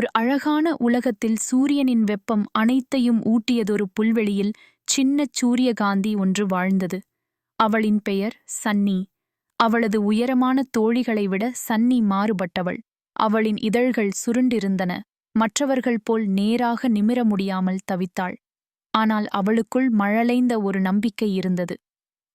ஒரு அழகான உலகத்தில் சூரியனின் வெப்பம் அனைத்தையும் ஊட்டியதொரு புல்வெளியில் சின்னச் சூரியகாந்தி ஒன்று வாழ்ந்தது. அவளின் பெயர் சன்னி. அவளது உயரமான தோழிகளை விட சன்னி மாறுபட்டவள். அவளின் இதழ்கள் சுருண்டிருந்தன. மற்றவர்கள் போல் நேராக நிமிர முடியாமல் தவித்தாள். ஆனால் அவளுக்குள் மழலைந்த ஒரு நம்பிக்கை இருந்தது.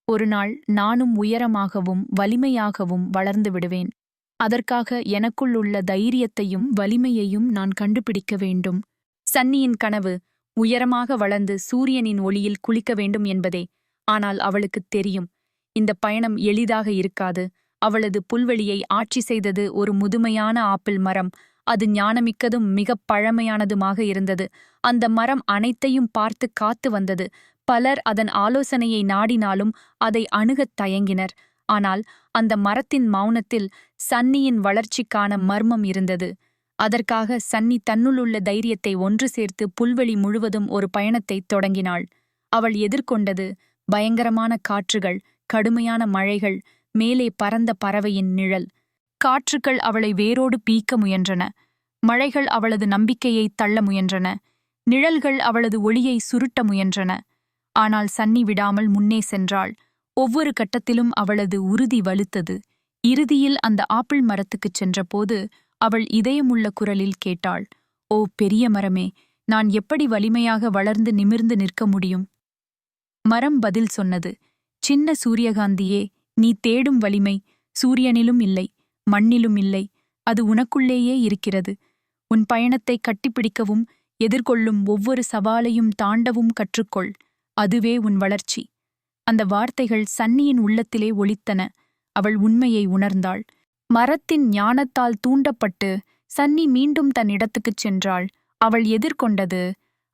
ஒருநாள் நானும் உயரமாகவும் வலிமையாகவும் வளர்ந்து விடுவேன். அதற்காக எனக்குள் உள்ள தைரியத்தையும் வலிமையையும் நான் கண்டுபிடிக்க வேண்டும். சன்னியின் கனவு உயரமாக வளர்ந்து சூரியனின் ஒளியில் குளிக்க வேண்டும் என்பதே. ஆனால் அவளுக்குத் தெரியும் இந்த பயணம் எளிதாக இருக்காது. அவளது புல்வெளியை ஆட்சி செய்தது ஒரு முதுமையான ஆப்பிள் மரம். அது ஞானமிக்கதும் மிகப் பழமையானதுமாக இருந்தது. அந்த மரம் அனைத்தையும் பார்த்து காத்து வந்தது. பலர் அதன் ஆலோசனையை நாடினாலும் அதை அணுகத் தயங்கினர். ஆனால் அந்த மரத்தின் மௌனத்தில் சன்னியின் வளர்ச்சிக்கான மர்மம் இருந்தது. அதற்காக சன்னி தன்னுள்ளுள்ள தைரியத்தை ஒன்று சேர்த்து புல்வெளி முழுவதும் ஒரு பயணத்தைத் தொடங்கினாள். அவள் எதிர்கொண்டது பயங்கரமான காற்றுகள் கடுமையான மழைகள் மேலே பறந்த பறவையின் நிழல். காற்றுகள் அவளை வேரோடு பீக்க முயன்றன. மழைகள் அவளது நம்பிக்கையை தள்ள முயன்றன. நிழல்கள் அவளது ஒளியை சுருட்ட முயன்றன. ஆனால் சன்னி விடாமல் முன்னே சென்றாள். ஒவ்வொரு கட்டத்திலும் அவளது உறுதி வலுத்தது. இறுதியில் அந்த ஆப்பிள் மரத்துக்குச் சென்றபோது அவள் இதயமுள்ள குரலில் கேட்டாள் ஓ பெரிய மரமே நான் எப்படி வலிமையாக வளர்ந்து நிமிர்ந்து நிற்க முடியும்? மரம் பதில் சொன்னது சின்ன சூரியகாந்தியே நீ தேடும் வலிமை சூரியனிலும் இல்லை மண்ணிலும் இல்லை அது உனக்குள்ளேயே இருக்கிறது. உன் பயணத்தை கட்டிப்பிடிக்கவும் எதிர்கொள்ளும் ஒவ்வொரு சவாலையும் தாண்டவும் கற்றுக்கொள் அதுவே உன் வளர்ச்சி. அந்த வார்த்தைகள் சன்னியின் உள்ளத்திலே ஒலித்தன. அவள் உண்மையை உணர்ந்தாள். மரத்தின் ஞானத்தால் தூண்டப்பட்டு சன்னி மீண்டும் தன் இடத்துக்குச் சென்றாள். அவள் எதிர்கொண்டது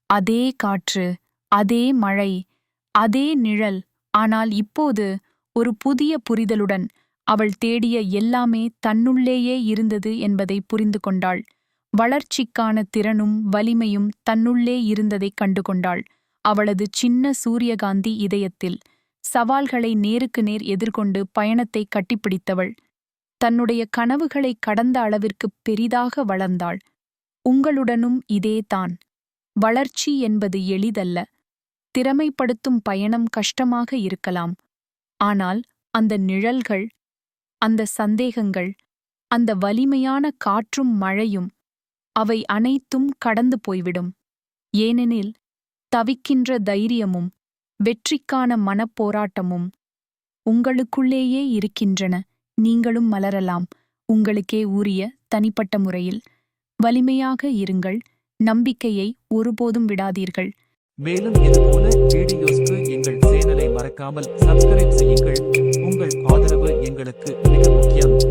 அதே காற்று அதே மழை அதே நிழல். ஆனால் இப்போது ஒரு புதிய புரிதலுடன் அவள் தேடிய எல்லாமே தன்னுள்ளேயே இருந்தது என்பதை புரிந்து கொண்டாள். வளர்ச்சிக்கான திறனும் வலிமையும் தன்னுள்ளே இருந்ததைக் கண்டுகொண்டாள். அவளது சின்ன சூரியகாந்தி இதயத்தில் சவால்களை நேருக்கு நேர் எதிர்கொண்டு பயணத்தை கட்டிப்பிடித்தவள். தன்னுடைய கனவுகளை கடந்த அளவிற்கு பெரிதாக வளர்ந்தாள். உங்களுடனும் இதேதான் வளர்ச்சி என்பது எளிதல்ல. திறமைப்படுத்தும் பயணம் கஷ்டமாக இருக்கலாம். ஆனால் அந்த நிழல்கள் அந்த சந்தேகங்கள் அந்த வலிமையான காற்றும் மழையும் அவை அனைத்தும் கடந்து போய்விடும். ஏனெனில் தவிக்கின்ற தைரியமும் வெற்றிக்கான மனப்போராட்டமும் உங்களுக்குள்ளேயே இருக்கின்றன. நீங்களும் மலரலாம். உங்களுக்கே உரிய தனிப்பட்ட முறையில் வலிமையாக இருங்கள். நம்பிக்கையை ஒருபோதும் விடாதீர்கள். மேலும் இதுபோல வீடியோஸ்க்கு எங்கள் சேனலை மறக்காமல் சப்ஸ்கிரைப் செய்யுங்கள். உங்கள் ஆதரவு எங்களுக்கு மிக முக்கியம்.